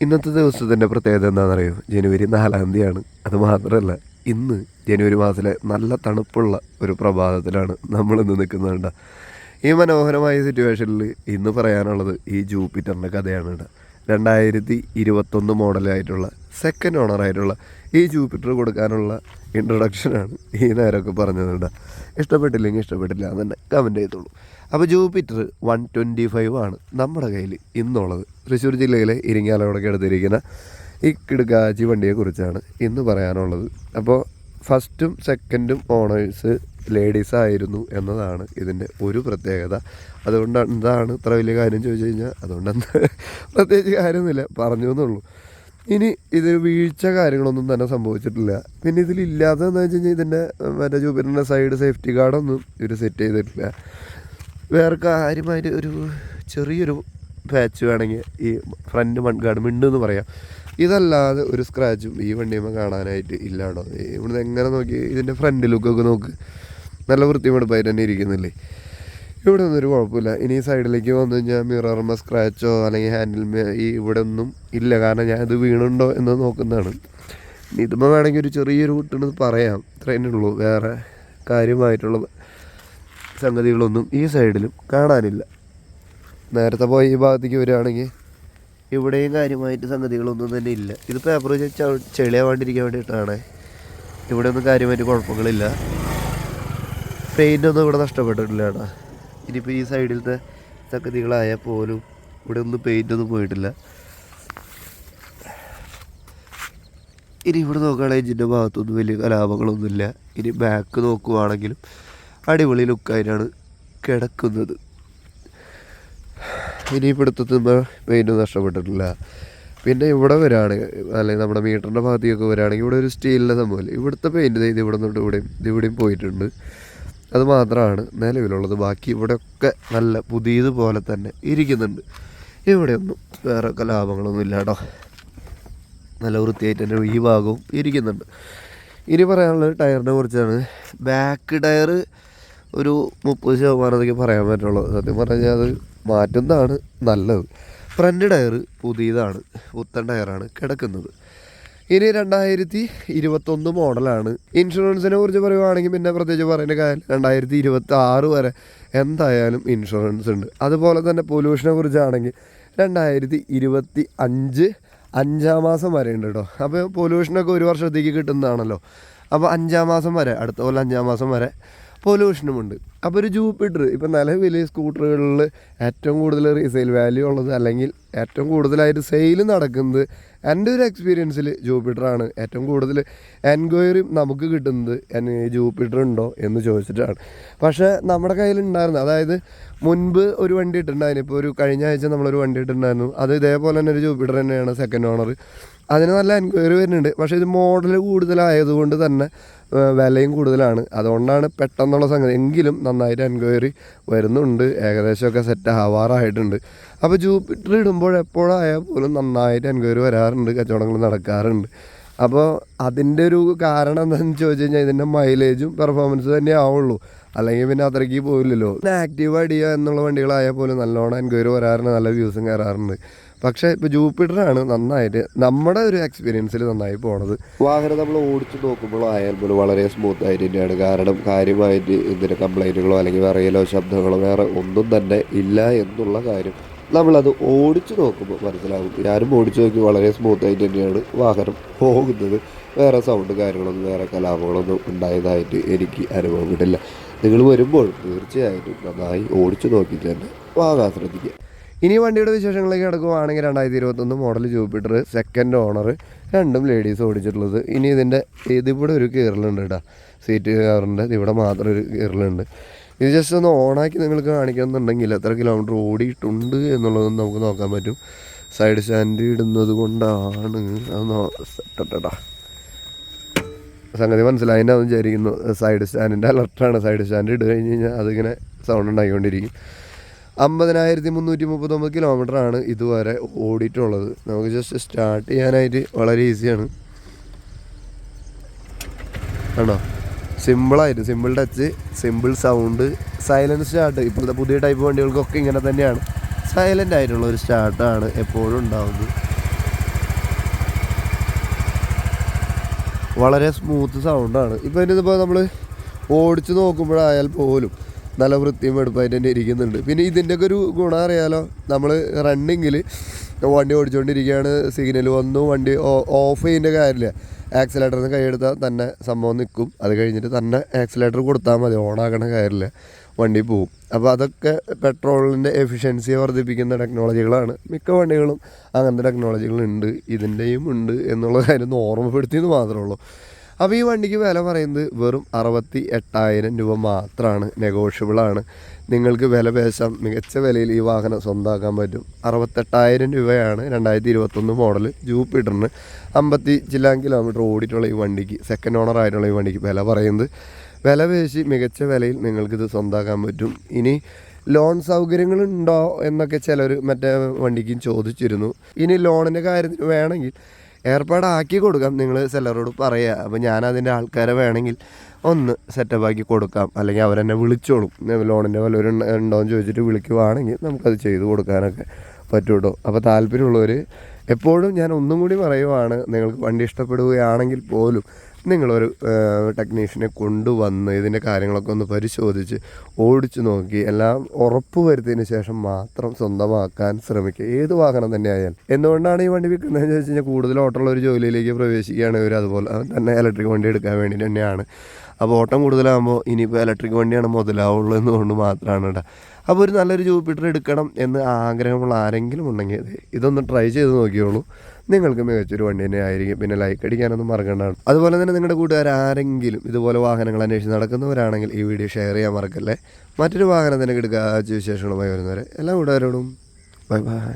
ഇന്നത്തെ ദിവസത്തിന്റെ പ്രത്യേകത എന്താണെന്നറിയോ ജനുവരി നാലാം തീയതിയാണ്. അത് മാത്രമല്ല ഇന്ന് ജനുവരി മാസത്തിലെ നല്ല തണുപ്പുള്ള ഒരു പ്രഭാതത്തിലാണ് നമ്മളിന്ന് നിൽക്കുന്നുണ്ട് ഈ മനോഹരമായ സിറ്റുവേഷനിൽ ഇന്ന് പറയാനുള്ളത് ഈ ജൂപ്പിറ്ററിന്റെ കഥയാണ് കേട്ടോ. രണ്ടായിരത്തി ഇരുപത്തൊന്ന് മോഡലായിട്ടുള്ള സെക്കൻഡ് ഓണറായിട്ടുള്ള ഈ ജൂപ്പിറ്റർ കൊടുക്കാനുള്ള ഇൻട്രൊഡക്ഷനാണ് ഈ നേരമൊക്കെ പറഞ്ഞത് ഇഷ്ടപ്പെട്ടില്ലെങ്കിൽ ഇഷ്ടപ്പെട്ടില്ല എന്ന് തന്നെ കമന്റ് ചെയ്തോളൂ. അപ്പോൾ ജൂപ്പിറ്റർ വൺ ട്വന്റി ഫൈവ് ആണ് നമ്മുടെ കയ്യിൽ ഇന്നുള്ളത്. തൃശ്ശൂർ ജില്ലയിലെ ഇരിങ്ങാലോടൊക്കെ എടുത്തിരിക്കുന്ന ഈ കിടുക്കാച്ചി വണ്ടിയെക്കുറിച്ചാണ് ഇന്ന് പറയാനുള്ളത്. അപ്പോൾ ഫസ്റ്റും സെക്കൻഡും ഓണേഴ്സ് ലേഡീസ് ആയിരുന്നു എന്നതാണ് ഇതിന്റെ ഒരു പ്രത്യേകത. അതുകൊണ്ട് എന്താണ് ഇത്ര വലിയ കാര്യം ചോദിച്ചു കഴിഞ്ഞാൽ അതുകൊണ്ട് എന്താ പ്രത്യേകിച്ച് കാര്യമൊന്നുമില്ല. പറഞ്ഞു എന്നുള്ളൂ. ഇനി ഇതിൽ വീഴ്ച കാര്യങ്ങളൊന്നും തന്നെ സംഭവിച്ചിട്ടില്ല. പിന്നെ ഇതിലില്ലാത്തതെന്ന് വെച്ച് കഴിഞ്ഞാൽ ഇതിന്റെ മറ്റേ ജൂപ്പിറ്ററിന്റെ സൈഡ് സേഫ്റ്റി ഗാർഡൊന്നും ഇവർ സെറ്റ് ചെയ്തിട്ടില്ല. വേറെ കാര്യമായിട്ട് ഒരു ചെറിയൊരു പാച്ച് വേണമെങ്കിൽ ഈ ഫ്രണ്ട് മൺഗാർഡ് മിണ്ടെന്ന് പറയാം. ഇതല്ലാതെ ഒരു സ്ക്രാച്ചും ഈ വണ്ടിയുമ്പോൾ കാണാനായിട്ട് ഇല്ലാണ്ടോ ഇവിടുന്ന് എങ്ങനെ നോക്കി ഇതിന്റെ ഫ്രണ്ട് ലുക്കൊക്കെ നോക്ക്. നല്ല വൃത്തിമെടുപ്പായിട്ട് തന്നെ ഇരിക്കുന്നില്ലേ? ഇവിടെ ഒന്നും ഒരു കുഴപ്പമില്ല. ഇനി സൈഡിലേക്ക് വന്നു കഴിഞ്ഞാൽ മിറർമ സ്ക്രാച്ചോ അല്ലെങ്കിൽ ഹാൻഡിൽ ഈ ഇവിടെ ഒന്നും ഇല്ല. കാരണം ഞാൻ ഇത് വീണുണ്ടോ എന്ന് നോക്കുന്നതാണ്. ഇതുമ്പോൾ വേണമെങ്കിൽ ഒരു ചെറിയൊരു കുട്ടെന്ന് പറയാം. ഇത്രയേ ഉള്ളൂ. വേറെ കാര്യമായിട്ടുള്ള സംഗതികളൊന്നും ഈ സൈഡിലും കാണാനില്ല. നേരത്തെ പോയി ഈ ഭാഗത്തേക്ക് വരികയാണെങ്കിൽ ഇവിടെയും കാര്യമായിട്ട് സംഗതികളൊന്നും തന്നെ ഇല്ല. ഇത് പേപ്പർ വെച്ച് ചെളിയാവാണ്ടിരിക്കാൻ വേണ്ടിയിട്ടാണ്. ഇവിടെ ഒന്നും കാര്യമായിട്ട് കുഴപ്പങ്ങളില്ല. പെയിന്റ് ഒന്നും ഇവിടെ നഷ്ടപ്പെട്ടിട്ടില്ല കേട്ടോ. ഇനിയിപ്പോൾ ഈ സൈഡിലത്തെ സംഗതികളായാൽ പോലും ഇവിടെ ഒന്നും പെയിന്റ് ഒന്നും പോയിട്ടില്ല. ഇനി ഇവിടെ നോക്കുകയാണെങ്കിൽ എഞ്ചിന്റെ ഭാഗത്തൊന്നും വലിയ കലാപങ്ങളൊന്നുമില്ല. ഇനി ബാക്ക് നോക്കുവാണെങ്കിലും അടിപൊളി ലുക്കായിട്ടാണ് കിടക്കുന്നത്. ഇനി ഇവിടുത്തെ പെയിന്റ് നഷ്ടപ്പെട്ടിട്ടില്ല. പിന്നെ ഇവിടെ വരാണെങ്കിൽ അല്ലെങ്കിൽ നമ്മുടെ മീറ്ററിന്റെ ഭാഗത്തേക്കൊക്കെ വരാണെങ്കിൽ ഇവിടെ ഒരു സ്റ്റീലിന്റെ സംഭവമില്ല ഇവിടുത്തെ പെയിന്റ് ചെയ്ത് ഇവിടെ നിന്നോട്ട് ഇവിടെയും ഇവിടെയും പോയിട്ടുണ്ട്. അത് മാത്രമാണ് നിലവിലുള്ളത്. ബാക്കി ഇവിടെയൊക്കെ നല്ല പുതിയതുപോലെ തന്നെ ഇരിക്കുന്നുണ്ട്. ഇവിടെയൊന്നും വേറെ കലാപങ്ങളൊന്നും ഇല്ല നല്ല വൃത്തിയായിട്ട് തന്നെ ഈ ഭാഗവും ഇരിക്കുന്നുണ്ട്. ഇനി പറയാനുള്ളത് ടയറിനെ കുറിച്ചാണ്. ബാക്ക് ടയർ ഒരു മുപ്പത് ശതമാനത്തേക്ക് പറയാൻ പറ്റുള്ളൂ. സത്യം പറഞ്ഞാൽ അത് മാറ്റുന്നതാണ് നല്ലത്. ഫ്രണ്ട് ടയർ പുതിയതാണ്. പുത്തൻ ടയറാണ് കിടക്കുന്നത്. ഇനി രണ്ടായിരത്തി ഇരുപത്തൊന്ന് മോഡലാണ്. ഇൻഷുറൻസിനെ കുറിച്ച് പറയുവാണെങ്കിൽ പിന്നെ പ്രത്യേകിച്ച് പറയുന്ന കാര്യം രണ്ടായിരത്തി ഇരുപത്തി ആറ് വരെ എന്തായാലും ഇൻഷുറൻസ് ഉണ്ട്. അതുപോലെ തന്നെ പൊല്യൂഷനെ കുറിച്ചാണെങ്കിൽ രണ്ടായിരത്തി ഇരുപത്തി അഞ്ച് അഞ്ചാം മാസം വരെ ഉണ്ട് കേട്ടോ. അപ്പോൾ പൊല്യൂഷനൊക്കെ ഒരു വർഷത്തേക്ക് കിട്ടുന്നതാണല്ലോ. അപ്പോൾ അഞ്ചാം മാസം വരെ അടുത്ത പോലെ അഞ്ചാം മാസം വരെ പൊല്യൂഷനും ഉണ്ട്. അപ്പോൾ ഒരു ജൂപ്പിറ്റർ ഇപ്പോൾ നിലവിൽ സ്കൂട്ടറുകളിൽ ഏറ്റവും കൂടുതൽ റീസെയിൽ വാല്യൂ ഉള്ളത് അല്ലെങ്കിൽ ഏറ്റവും കൂടുതലായിട്ട് സെയിൽ നടക്കുന്നത് എന്റെ ഒരു എക്സ്പീരിയൻസിൽ ജൂപ്പിറ്ററാണ് ഏറ്റവും കൂടുതൽ എൻക്വയറി നമുക്ക് കിട്ടുന്നത് ജൂപ്പിറ്റർ ഉണ്ടോ എന്ന് ചോദിച്ചിട്ടാണ്. പക്ഷേ നമ്മുടെ കയ്യിലുണ്ടായിരുന്നു. അതായത് മുൻപ് ഒരു വണ്ടി ഇട്ടിട്ടുണ്ടായിരുന്നു. ഇപ്പോൾ ഒരു കഴിഞ്ഞ ആഴ്ച നമ്മളൊരു വണ്ടി ഇട്ടിട്ടുണ്ടായിരുന്നു. അത് ഇതേപോലെ തന്നെ ഒരു ജൂപ്പിറ്റർ തന്നെയാണ് സെക്കൻഡ് ഓണർ അതിന് നല്ല എൻക്വയറി വരുന്നുണ്ട്. പക്ഷേ ഇത് മോഡൽ കൂടുതലായതുകൊണ്ട് തന്നെ വിലയും കൂടുതലാണ്. അതുകൊണ്ടാണ് പെട്ടെന്നുള്ള സംഗതി. എങ്കിലും നന്നായിട്ട് എൻക്വയറി വരുന്നുണ്ട്. ഏകദേശമൊക്കെ സെറ്റ് ആവാറായിട്ടുണ്ട്. അപ്പോൾ ജൂപ്പിറ്റർ ഇടുമ്പോൾ എപ്പോഴായാൽ പോലും നന്നായിട്ട് എൻക്വയറി വരാറുണ്ട്. കച്ചവടങ്ങൾ നടക്കാറുണ്ട്. അപ്പോൾ അതിന്റെ ഒരു കാരണം എന്താണെന്ന് ചോദിച്ചു കഴിഞ്ഞാൽ ഇതിന്റെ മൈലേജും പെർഫോമൻസ് തന്നെ ആവുള്ളൂ. അല്ലെങ്കിൽ പിന്നെ അത്രയ്ക്ക് പോയില്ലല്ലോ പിന്നെ ആക്റ്റീവ് അടിയ എന്നുള്ള വണ്ടികളായാൽ പോലും നല്ലോണം എൻക്വയറി വരാറുണ്ട് നല്ല വ്യൂസും കയറാറുണ്ട്. പക്ഷേ ഇപ്പോൾ ജൂപ്പിറ്ററാണ് നന്നായിട്ട് നമ്മുടെ ഒരു എക്സ്പീരിയൻസിൽ നന്നായി പോണത്. വാഹനം നമ്മൾ ഓടിച്ചു നോക്കുമ്പോൾ ആയാൽ പോലും വളരെ സ്മൂത്ത് ആയിട്ട് തന്നെയാണ്. കാരണം കാര്യമായിട്ട് ഇതിന്റെ കംപ്ലൈന്റുകളോ അല്ലെങ്കിൽ വിറയലോ ശബ്ദങ്ങളോ വേറെ ഒന്നും തന്നെ ഇല്ല എന്നുള്ള കാര്യം. നമ്മളത് ഓടിച്ചു നോക്കുമ്പോൾ മനസ്സിലാകും ഞാനും ഓടിച്ചു നോക്കി വളരെ സ്മൂത്ത് ആയിട്ട് തന്നെയാണ് വാഹനം പോകുന്നത്. വേറെ സൗണ്ട് കാര്യങ്ങളൊന്നും വേറെ കലാപങ്ങളൊന്നും ഉണ്ടായതായിട്ട് എനിക്ക് അനുഭവപ്പെട്ടില്ല. നിങ്ങൾ വരുമ്പോൾ തീർച്ചയായിട്ടും നന്നായി ഓടിച്ചു നോക്കി തന്നെ വാങ്ങാൻ ശ്രദ്ധിക്കുക. ഇനി വണ്ടിയുടെ വിശേഷങ്ങളിലേക്ക് കിടക്കുവാണെങ്കിൽ രണ്ടായിരത്തി ഇരുപത്തൊന്ന് മോഡൽ ജൂപ്പിറ്റർ സെക്കൻഡ് ഓണർ രണ്ടും ലേഡീസ് ഓടിച്ചിട്ടുള്ളത്. ഇനി ഇതിന്റെ ഇതിവിടെ ഒരു കീറലുണ്ട് കേട്ടോ സീറ്റ് കയറിന്റെ ഇവിടെ മാത്രം ഒരു കീറലുണ്ട്. ഇത് ജസ്റ്റ് ഒന്ന് ഓണാക്കി നിങ്ങൾക്ക് കാണിക്കണമെന്നുണ്ടെങ്കിൽ എത്ര കിലോമീറ്റർ ഓടിയിട്ടുണ്ട് എന്നുള്ളതൊന്നും നമുക്ക് നോക്കാൻ പറ്റും. സൈഡ് സ്റ്റാൻഡ് ഇടുന്നത് കൊണ്ടാണ്. അത് സെറ്റാ സംഗതി മനസ്സിലായി അതിന്റെ വിചാരിക്കുന്നു. സൈഡ് സ്റ്റാൻഡിന്റെ അലർട്ടാണ്. സൈഡ് സ്റ്റാൻഡ് ഇട്ട് കഴിഞ്ഞ് കഴിഞ്ഞാൽ അതിങ്ങനെ സൗണ്ട് ഉണ്ടാക്കിക്കൊണ്ടിരിക്കും അമ്പതിനായിരത്തി മുന്നൂറ്റി മുപ്പത്തൊമ്പത് കിലോമീറ്റർ ആണ് ഇതുവരെ ഓടിയിട്ടുള്ളത്. നമുക്ക് ജസ്റ്റ് സ്റ്റാർട്ട് ചെയ്യാനായിട്ട് വളരെ ഈസിയാണ് ആണോ. സിമ്പിളായിരുന്നു simple touch simple sound silent start ഇപ്പോഴത്തെ പുതിയ ടൈപ്പ് വണ്ടികൾക്കൊക്കെ ഇങ്ങനെ തന്നെയാണ്. സൈലന്റ് ആയിട്ടുള്ള ഒരു സ്റ്റാർട്ടാണ് എപ്പോഴും ഉണ്ടാവുന്നത്. വളരെ സ്മൂത്ത് സൗണ്ടാണ് ഇപ്പോൾ അതിന്റെ ഇപ്പോൾ നമ്മൾ ഓടിച്ച് നോക്കുമ്പോഴായാൽ പോലും നല്ല വൃത്തിയും എടുപ്പായിട്ട് തന്നെ ഇരിക്കുന്നുണ്ട്. പിന്നെ ഇതിന്റെയൊക്കെ ഒരു ഗുണം അറിയാലോ? നമ്മൾ റണ്ണിങ്ങിൽ വണ്ടി ഓടിച്ചുകൊണ്ടിരിക്കുകയാണ് സിഗ്നൽ വന്നു വണ്ടി ഓഫ് ചെയ്യേണ്ട കാര്യമില്ല. ആക്സിലേറ്ററിൽ നിന്ന് കൈയെടുത്താൽ തന്നെ സംഭവം നിൽക്കും അത് കഴിഞ്ഞിട്ട് തന്നെ ആക്സിലേറ്റർ കൊടുത്താൽ മതി ഓണാക്കണ കാര്യമില്ല വണ്ടി പോവും. അപ്പോൾ അതൊക്കെ പെട്രോളിന്റെ എഫിഷ്യൻസിയെ വർദ്ധിപ്പിക്കുന്ന ടെക്നോളജികളാണ് മിക്ക വണ്ടികളും അങ്ങനത്തെ ടെക്നോളജികളുണ്ട് ഇതിന്റെയും ഉണ്ട് എന്നുള്ള കാര്യം ഒന്ന് ഓർമ്മപ്പെടുത്തിയെന്ന് മാത്രമേ ഉള്ളൂ. അപ്പോൾ ഈ വണ്ടിക്ക് വില പറയുന്നത് വെറും അറുപത്തി എട്ടായിരം രൂപ മാത്രമാണ് നെഗോഷ്യബിളാണ് നിങ്ങൾക്ക് വില പേശാം മികച്ച വിലയിൽ ഈ വാഹനം സ്വന്തമാക്കാൻ പറ്റും. അറുപത്തെട്ടായിരം രൂപയാണ് രണ്ടായിരത്തി ഇരുപത്തൊന്ന് മോഡൽ ജൂപ്പിറ്ററിന് അമ്പത്തി ചില്ലാൻ കിലോമീറ്റർ ഓടിയിട്ടുള്ള ഈ വണ്ടിക്ക് സെക്കൻഡ് ഓണർ ആയിട്ടുള്ള ഈ വണ്ടിക്ക് വില പറയുന്നത്. വില പേശി മികച്ച വിലയിൽ നിങ്ങൾക്കിത് സ്വന്തമാക്കാൻ പറ്റും. ഇനി ലോൺ സൗകര്യങ്ങളുണ്ടോ എന്നൊക്കെ ചിലർ മറ്റേ വണ്ടിക്കും ചോദിച്ചിരുന്നു. ഇനി ലോണിന്റെ കാര്യത്തിന് വേണമെങ്കിൽ ഏർപ്പാടാക്കി കൊടുക്കാം നിങ്ങൾ സെല്ലറോട് പറയുക അപ്പോൾ ഞാൻ അതിന്റെ ആൾക്കാരെ വേണമെങ്കിൽ ഒന്ന് സെറ്റപ്പ് ആക്കി കൊടുക്കാം. അല്ലെങ്കിൽ അവരെന്നെ വിളിച്ചോളും. ലോണിന്റെ വല്ലവരും ഉണ്ടോ എന്ന് ചോദിച്ചിട്ട് വിളിക്കുവാണെങ്കിൽ നമുക്കത് ചെയ്തു കൊടുക്കാനൊക്കെ പറ്റൂട്ടോ. അപ്പോൾ താല്പര്യമുള്ളവർ എപ്പോഴും ഞാൻ ഒന്നും കൂടി പറയുവാണ് നിങ്ങൾക്ക് വണ്ടി ഇഷ്ടപ്പെടുകയാണെങ്കിൽ പോലും നിങ്ങളൊരു ടെക്നീഷ്യനെ കൊണ്ടുവന്ന് ഇതിന്റെ കാര്യങ്ങളൊക്കെ ഒന്ന് പരിശോധിച്ച് ഓടിച്ചു നോക്കി എല്ലാം ഉറപ്പ് വരുത്തിയതിന് ശേഷം മാത്രം സ്വന്തമാക്കാൻ ശ്രമിക്കുക. ഏത് വാഹനം തന്നെ ആയാലും എന്തുകൊണ്ടാണ് ഈ വണ്ടി വിൽക്കുന്നതെന്ന് ചോദിച്ചു കഴിഞ്ഞാൽ കൂടുതൽ ഓട്ടമുള്ള ഒരു ജോലിയിലേക്ക് പ്രവേശിക്കുകയാണ് ഇവർ അതുപോലെ തന്നെ ഇലക്ട്രിക് വണ്ടി എടുക്കാൻ വേണ്ടി തന്നെയാണ്. അപ്പോൾ ഓട്ടം കൂടുതലാകുമ്പോൾ ഇനിയിപ്പോൾ ഇലക്ട്രിക് വണ്ടിയാണ് മുതലാവുള്ളൂ എന്നുകൊണ്ട് മാത്രമാണ് കേട്ടോ. അപ്പോൾ ഒരു നല്ലൊരു ജൂപ്പിറ്റർ എടുക്കണം എന്ന് ആഗ്രഹമുള്ള ആരെങ്കിലും ഉണ്ടെങ്കിൽ ഇതൊന്ന് ട്രൈ ചെയ്ത് നോക്കിയോളൂ. നിങ്ങൾക്ക് മികച്ചൊരു വണ്ടി തന്നെ ആയിരിക്കും. പിന്നെ ലൈക്ക് അടിക്കാനൊന്നും മറക്കേണ്ടതാണ് അതുപോലെ തന്നെ നിങ്ങളുടെ കൂട്ടുകാർ ആരെങ്കിലും ഇതുപോലെ വാഹനങ്ങൾ അന്വേഷിച്ച് നടക്കുന്നവരാണെങ്കിൽ ഈ വീഡിയോ ഷെയർ ചെയ്യാൻ മറക്കല്ലേ. മറ്റൊരു വാഹനം തന്നെ എടുക്കുക വിശേഷങ്ങളുമായി വരുന്നവരെ എല്ലാ കൂട്ടുകാരോടും ബൈ ബൈ